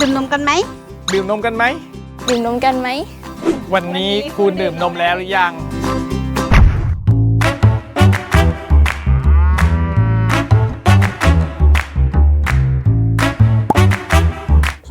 ดื่มนมกันไหม ดื่มนมกันไหม ดื่มนมกันไหม วันนี้คุณดื่มนมแล้วหรือยัง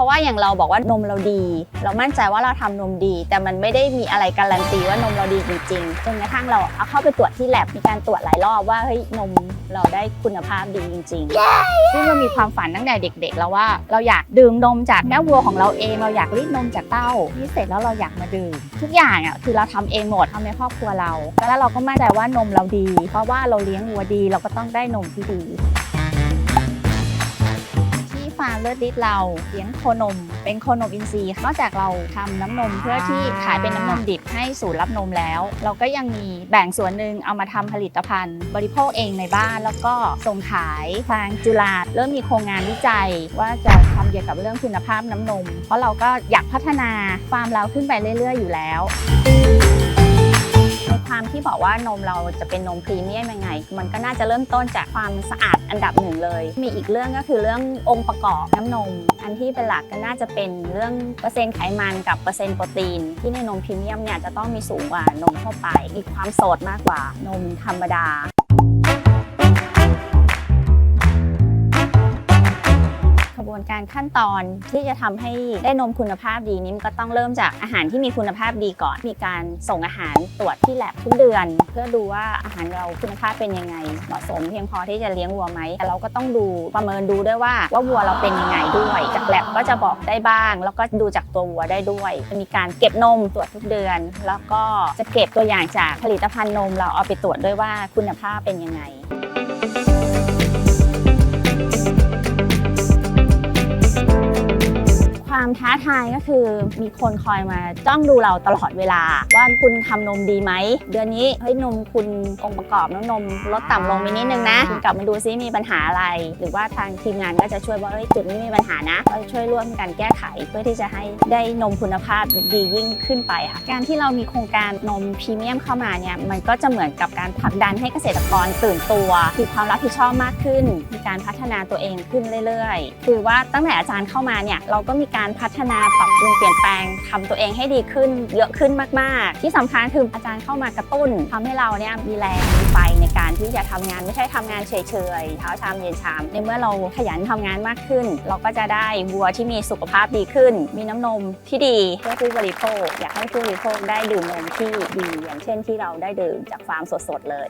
ว่าอย่างเราบอกว่านมเราดี เรามั่นใจว่าเราทำนมดี แต่มันไม่ได้มีอะไรการันตีว่านมเราดีจริงๆจนกระทั่งเราเอาเข้าไปตรวจที่แลบมีการตรวจหลายรอบว่าเฮ้ยนมเราได้คุณภาพดีจริงๆซึ่งเรามีความฝันตั้งแต่เด็ก ๆ แล้วว่าเราอยากดื่มนมจากแม่วัวของเราเองเราอยากรีดนมจากเต้าที่เสร็จแล้วเราอยากมาดื่มทุกอย่างอะคือเราทำเองหมดทำในครอบครัวเรา แล้วเราก็มั่นใจว่านมเราดี เพราะว่าเราเลี้ยงวัวดี เราก็ต้องได้นมที่ดี ฟาร์มเลือดดิดเราเลี้ยงโคนม เป็นโคนมอินทรีย์นอกจากเราทำน้ำนมเพื่อที่ขายเป็นน้ำนมดิบให้ศูนย์รับนมแล้ว เราก็ยังมีแบ่งส่วนหนึ่งเอามาทำผลิตภัณฑ์ บริโภคเองในบ้าน แล้วก็ส่งขายทางจุฬาเริ่มมีโครงงานวิจัย ว่าจะทำเกี่ยวกับเรื่องคุณภาพน้ำนม เพราะเราก็อยากพัฒนาฟาร์มเราขึ้นไปเรื่อย ๆ อยู่แล้ว ความที่บอกว่านมเราจะเป็นนมพรีเมียมยังไง มันก็น่าจะเริ่มต้นจากความสะอาดอันดับหนึ่งเลย มีอีกเรื่องก็คือเรื่ององค์ประกอบน้ำนม อันที่เป็นหลักก็น่าจะเป็นเรื่องเปอร์เซ็นต์ไขมันกับเปอร์เซ็นต์โปรตีน ที่ในนมพรีเมียมเนี่ยจะต้องมีสูงกว่านมทั่วไป มีความสดมากกว่านมธรรมดา วนการขั้นตอนที่จะทำให้ได้นมคุณภาพดีนี้มันก็ต้องเริ่มจากอาหารที่มีคุณภาพดีก่อน มีการส่งอาหารตรวจที่แลบทุกเดือน เพื่อดูว่าอาหารเราคุณภาพเป็นยังไง เหมาะสมเพียงพอที่จะเลี้ยงวัวไหมแต่เราก็ต้องดูประเมินดูด้วยว่าว่าวัวเราเป็นยังไงด้วย จากแลบก็จะบอกได้บ้าง แล้วก็ดูจากตัววัวได้ด้วยมีการเก็บนมตรวจทุกเดือน แล้วก็จะเก็บตัวอย่างจากผลิตภัณฑ์นมเราเอาไปตรวจด้วยว่าคุณภาพเป็นยังไง ความท้าทายก็คือมีคนคอยมาจ้องดูเราตลอดเวลา ว่าคุณทำนมดีไหม เดือนนี้เฮ้ยนมคุณองค์ประกอบน้ำนมลดต่ำลงไปนิดนึงนะคุณกลับมาดูซิมีปัญหาอะไร หรือว่าทางทีมงานก็จะช่วยว่าเฮ้ยจุดนี้มีปัญหานะเราช่วยร่วมกันแก้ไขเพื่อที่จะให้ได้นมคุณภาพดียิ่งขึ้นไปค่ะการที่เรามีโครงการนมพรีเมียมเข้ามาเนี่ยมันก็จะเหมือนกับการผลักดันให้เกษตรกรตื่นตัวมีความรับผิดชอบมากขึ้น มีการพัฒนาตัวเองขึ้นเรื่อยๆ คือว่าตั้งแต่อาจารย์เข้ามาเนี่ยเราก็มีการพัฒนาปรับปรุงเปลี่ยนแปลงทำตัวเองให้ดีขึ้นเยอะขึ้นมาก ๆ ที่สำคัญคืออาจารย์เข้ามากระตุ้นทำให้เราเนี่ยมีแรงมีไฟในการที่จะทำงานไม่ใช่ทำงานเฉยๆเช้าชามเย็นชามในเมื่อเราขยันทำงานมากขึ้น เราก็จะได้วัวที่มีสุขภาพดีขึ้น มีน้ำนมที่ดีเพื่อผู้บริโภคอยากให้ผู้บริโภคได้ดื่มนมที่ดี อย่างเช่นที่เราได้ดื่มจากฟาร์มสดๆเลย